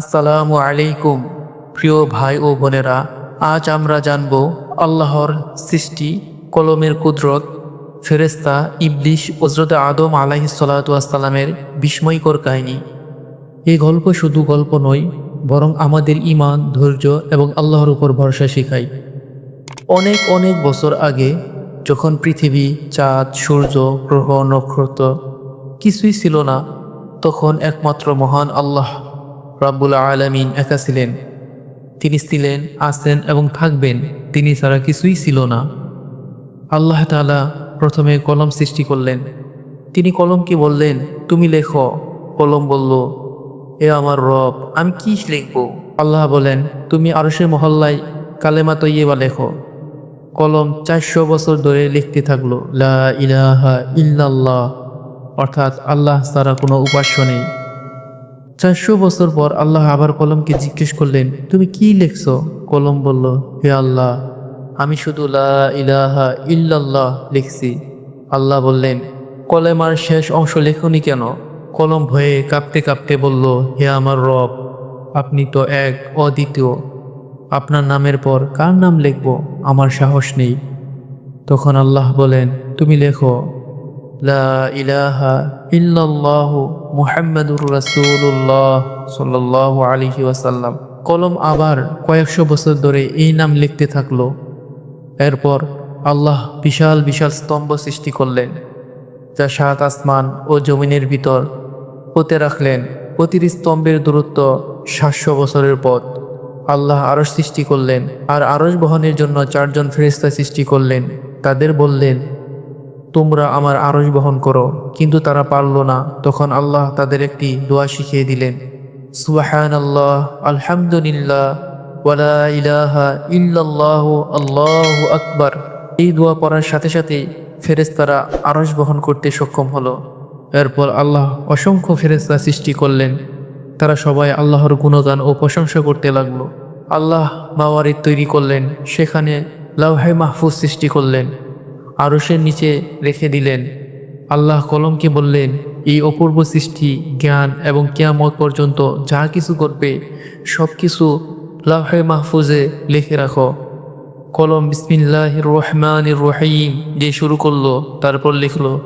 আসসালামু আলাইকুম, প্রিয় ভাই ও বোনেরা, আজ আমরা জানব আল্লাহর সৃষ্টি, কলমের কুদরত ফেরেস্তা ইবলিশ হজরত আদম আলাহি সালাতামের বিস্ময়কর কাহিনী। এই গল্প শুধু গল্প নয়, বরং আমাদের ইমান ধৈর্য এবং আল্লাহর উপর ভরসা শেখায়। অনেক অনেক বছর আগে, যখন পৃথিবী, চাঁদ, সূর্য, গ্রহ, নক্ষত্র কিছুই ছিল না, তখন একমাত্র মহান আল্লাহ রাব্বুল আলামিন একা ছিলেন। তিনি ছিলেন, আছেন এবং থাকবেন। তিনি ছাড়া কিছুই ছিল না। আল্লাহ তাআলা প্রথমে কলম সৃষ্টি করলেন। তিনি কলমকে বললেন, তুমি লেখো। কলম বলল, এ আমার রব, আমি কি লিখব? আল্লাহ বলেন, তুমি আরশের মহল্লায় কালেমা তৈবা লেখো। কলম চারশো বছর ধরে লিখতে থাকল, লা ইলাহা ইল্লাল্লাহ। অর্থাৎ আল্লাহ ছাড়া কোনো উপাস্য নেই। চারশো বছর পর আল্লাহ আবার কলমকে জিজ্ঞেস করলেন, তুমি কি লিখছ? কলম বলল, হে আল্লাহ, আমি শুধু লা ইলাহা ইল্লাল্লাহ লিখছি। আল্লাহ বললেন, কলেমার শেষ অংশ লেখনি কেন? কলম ভয়ে কাঁপতে কাঁপতে বলল, হে আমার রব, আপনি তো এক অদ্বিতীয়। আপনার নামের পর কার নাম লিখব? আমার সাহস নেই। তখন আল্লাহ বলেন, তুমি লেখো। লা ইলাহা ইল্লাল্লাহ রাসূলুল্লাহ ওয়াসাল্লাম। কলম আবার কয়েকশো বছর ধরে এই নাম লিখতে থাকল। এরপর আল্লাহ বিশাল বিশাল স্তম্ভ সৃষ্টি করলেন, যা সাত আসমান ও জমিনের ভিতর হতে রাখলেন। প্রতিটি স্তম্ভের দূরত্ব সাতশো বছরের পথ। আল্লাহ আরশ সৃষ্টি করলেন আর আরশ বহনের জন্য চারজন ফেরেস্তা সৃষ্টি করলেন। তাদের বললেন তোমরা আমার আরশ বহন করো। কিন্তু তারা পারল না। তখন আল্লাহ তাদের একটি দোয়া শিখিয়ে দিলেন। সুবাহান আল্লাহ আলহামদুলিল্লাহ ওয়ালা ইলাহা ইল্লাল্লাহু, আল্লাহু আকবার। এই দোয়া পড়ার সাথে সাথে ফেরেস্তারা আরশ বহন করতে সক্ষম হলো। এরপর আল্লাহ অসংখ্য ফেরেস্তা সৃষ্টি করলেন। তারা সবাই আল্লাহর গুণগান ও প্রশংসা করতে লাগল। আল্লাহ মাওয়ারিদ তৈরি করলেন। সেখানে লাউহে মাহফুজ সৃষ্টি করলেন। আরশের নিচে রেখে দিলেন। আল্লাহ কলমকে বললেন, এই অপূর্ব সৃষ্টি, জ্ঞান এবং কেয়ামত পর্যন্ত যা কিছু করবে সব কিছু লাহে মাহফুজে লিখে রাখো। কলম বিসমিল্লাহ রহমান রহিম দিয়ে শুরু করল, তারপর লিখলো,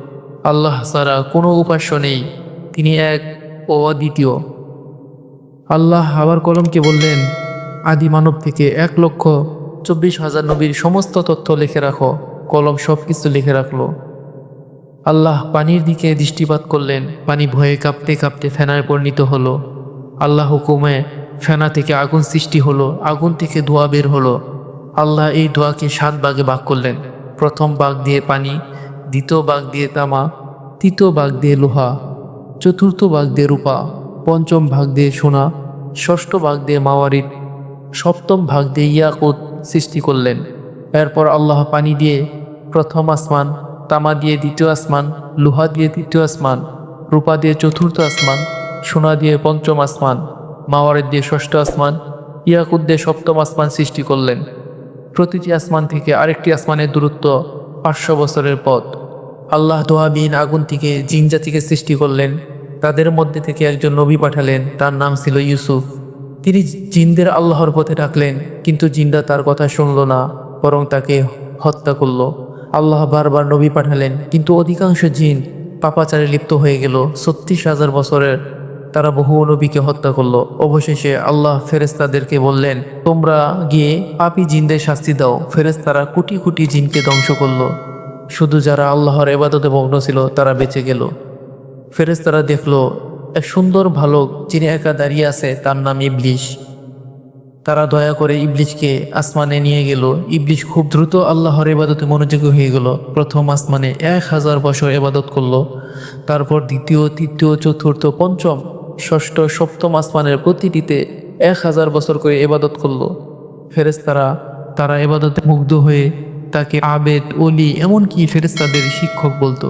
আল্লাহ ছাড়া কোনো উপাস্য নেই, তিনি এক ও অদ্বিতীয়। আল্লাহ আবার কলমকে বললেন, আদি মানব থেকে এক লক্ষ চব্বিশ হাজার নবীর সমস্ত তথ্য লিখে রাখো। কলম সব কিছু লিখে রাখল। আল্লাহ পানির দিকে দৃষ্টিপাত করলেন। পানি ভয়ে কাঁপতে কাঁপতে ফেনায় পরিণত হলো। আল্লাহ হুকুমে ফেনা থেকে আগুন সৃষ্টি হলো, আগুন থেকে ধোয়া বের হলো। আল্লাহ এই ধোয়াকে সাত ভাগে ভাগ করলেন। প্রথম বাঘ দিয়ে পানি, দ্বিতীয় বাঘ দিয়ে তামা, তৃতীয় বাঘ দিয়ে লোহা, চতুর্থ বাঘ দিয়ে রূপা, পঞ্চম ভাগ দিয়ে সোনা, ষষ্ঠ ভাগ দিয়ে মাওয়ারিদ, সপ্তম ভাগ দিয়ে ইয়াকুত সৃষ্টি করলেন। এরপর আল্লাহ পানি দিয়ে প্রথম আসমান, তামা দিয়ে দ্বিতীয় আসমান, লোহা দিয়ে তৃতীয় আসমান, রূপা দিয়ে চতুর্থ আসমান, সোনা দিয়ে পঞ্চম আসমান, মাওয়ারের দিয়ে ষষ্ঠ আসমান ইয়াকুদ দিয়ে সপ্তম আসমান সৃষ্টি করলেন। প্রতিটি আসমান থেকে আরেকটি আসমানের দূরত্ব পাঁচশো বছরের পথ। আল্লাহ দোয়াবিন আগুন থেকে, জিন জাতিকে সৃষ্টি করলেন। তাদের মধ্যে থেকে একজন নবী পাঠালেন, তার নাম ছিল ইউসুফ। তিনি জিনদের আল্লাহর পথে ডাকলেন, কিন্তু জিন্দা তার কথা শুনল না, বরং তাকে হত্যা করল। আল্লাহ বারবার নবী পাঠালেন। কিন্তু অধিকাংশ জিন পাপাচারে লিপ্ত হয়ে গেল। ছত্রিশ হাজার বছরের তারা বহু নবীকে হত্যা করল। অবশেষে আল্লাহ ফেরেস্তাদেরকে বললেন, তোমরা গিয়ে পাপি জিনদের শাস্তি দাও। ফেরেস্তারা কোটি কোটি জিনকে ধ্বংস করল। শুধু যারা আল্লাহর এবাদতে মগ্ন ছিল, তারা বেঁচে গেল। ফেরেস্তারা দেখল, এক সুন্দর ভালুক যিনি একা দাঁড়িয়ে আছে, তার নাম ইবলিশ। তারা দয়া করে ইবলিশকে আসমানে নিয়ে গেল। ইবলিশ খুব দ্রুত আল্লাহর এবাদতে মনোযোগী হয়ে গেল। প্রথম আসমানে এক হাজার বছর এবাদত করল। তারপর দ্বিতীয়, তৃতীয়, চতুর্থ, পঞ্চম, ষষ্ঠ, সপ্তম আসমানের প্রতিটিতে এক হাজার বছর করে এবাদত করল। ফেরেস্তারা তারা এবাদতে মুগ্ধ হয়ে তাকে আবেদ অলি এমনকি ফেরেস্তাদের শিক্ষক বলতো।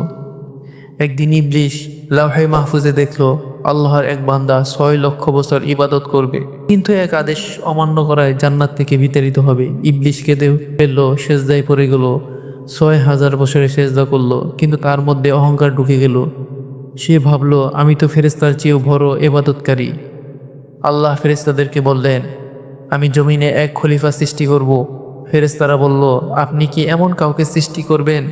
একদিন ইবলিশ লাহে মাহফুজে দেখল, আল্লাহর এক বান্দা ছয় লক্ষ বছর ইবাদত করবে। কিন্তু এক আদেশ অমান্য করায় জান্নাত থেকে বিতাড়িত হবে। ইবলিশকে দেহ ফেলল, সেজদায় পড়ে গেল। ছয় হাজার বছরে সেজদা করল, কিন্তু তার মধ্যে অহংকার ঢুকে গেল। সে ভাবলো, আমি তো ফেরেস্তার চেয়েও বড় এবাদতকারী আল্লাহ ফেরেস্তাদেরকে বললেন, আমি জমিনে এক খলিফা সৃষ্টি করব। ফেরেস্তারা বলল, আপনি কি এমন কাউকে সৃষ্টি করবেন?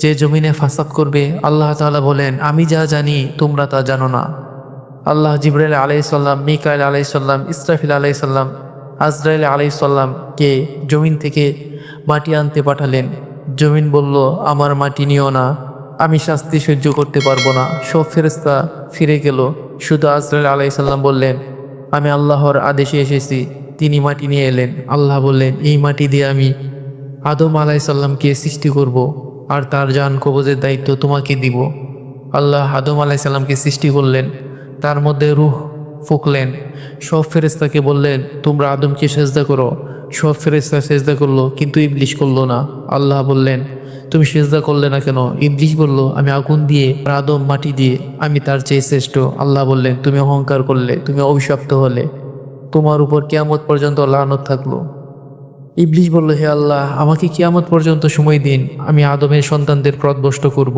যে জমিনে ফাসাদ করবে, আল্লাহ তাআলা বলেন, আমি যা জানি, তোমরা তা জানো না। আল্লাহ জিব্রাইল আলাইসাল্লাম মিকাইল আলাইসাল্লাম ইসরাফিল আলাইসাল্লাম আজরাইল আলাইসাল্লামকে জমিন থেকে মাটি আনতে পাঠালেন। জমিন বলল, আমার মাটি নিও না, আমি শাস্তি সহ্য করতে পারব না। সব ফেরেস্তা ফিরে গেল। শুধু আজরাইল আলাইসাল্লাম বললেন, আমি আল্লাহর আদেশে এসেছি, তিনি মাটি নিয়ে এলেন। আল্লাহ বললেন, এই মাটি দিয়ে আমি আদম আলাইসাল্লামকে সৃষ্টি করব। আর তার যান কবজের দায়িত্ব তোমাকে দিব। আল্লাহ আদম আলাইসাল্লামকে সৃষ্টি করলেন, তার মধ্যে রুহ ফুকলেন। সব ফেরেস্তাকে বললেন, তোমরা আদমকে সেজদা করো। সব ফেরেস্তা সেজদা করল, কিন্তু ইবলিশ করল না। আল্লাহ বললেন, তুমি সেজদা করলে না কেন? ইবলিশ বলল, আমি আগুন দিয়ে আর আদম মাটি দিয়ে আমি তার চেয়ে শ্রেষ্ঠ। আল্লাহ বললেন, তুমি অহংকার করলে, তুমি অভিশপ্ত হলে। তোমার উপর কিয়ামত পর্যন্ত লানত থাকল। ইবলিশ বলল, হে আল্লাহ, আমাকে কিয়ামত পর্যন্ত সময় দিন, আমি আদমের সন্তানদের প্রদবষ্ট করব।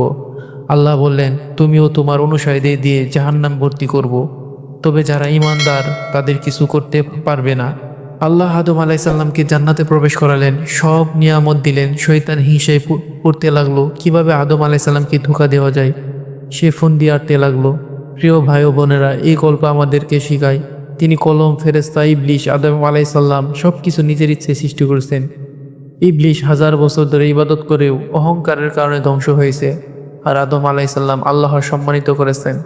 আল্লাহ বললেন, তুমিও তোমার অনুসারীদের দিয়ে জাহান্নাম ভর্তি করব। তবে যারা ইমানদার তাদের কিছু করতে পারবে না। আল্লাহ আদম আলাইসাল্লামকে জান্নাতে প্রবেশ করালেন, সব নিয়ামত দিলেন শৈতান হিংসায় পড়তে লাগল। কীভাবে আদম আলাইসাল্লামকে ধোকা দেওয়া যায়? সে ফোন দিয়ে আটতে লাগল। প্রিয় ভাই বোনেরা, এই গল্প আমাদেরকে শেখায়। তিনি কলম ফেরেস্তা ইবলিশ, আদম আলাইসাল্লাম সব কিছু নিজের ইচ্ছে সৃষ্টি করেছেন। ইবলিশ হাজার বছর ধরে ইবাদত করেও অহংকারের কারণে ধ্বংস হয়েছে আর আদম আলাইসাল্লাম আল্লাহর সম্মানিত করেছেন।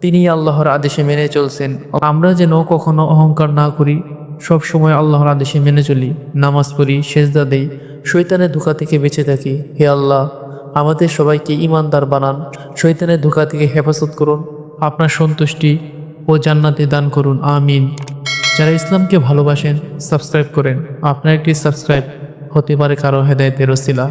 তিনি আল্লাহর আদেশে মেনে চলছেন। আমরা যেন কখনো অহংকার না করি, সব সময় আল্লাহর আদেশে মেনে চলি, নামাজ পড়ি, সেজদা দেই শৈতানের ধোকা থেকে বেঁচে থাকি। হে আল্লাহ, আমাদের সবাইকে ইমানদার বানান শৈতানের ধোকা থেকে হেফাজত করুন। আপনার সন্তুষ্টি ও জান্নাতে দান করুন, আমিন। যারা ইসলামকে ভালোবাসেন, সাবস্ক্রাইব করেন। আপনার একটি সাবস্ক্রাইব হতে পারে কারও হেদায়তের ওসিলা।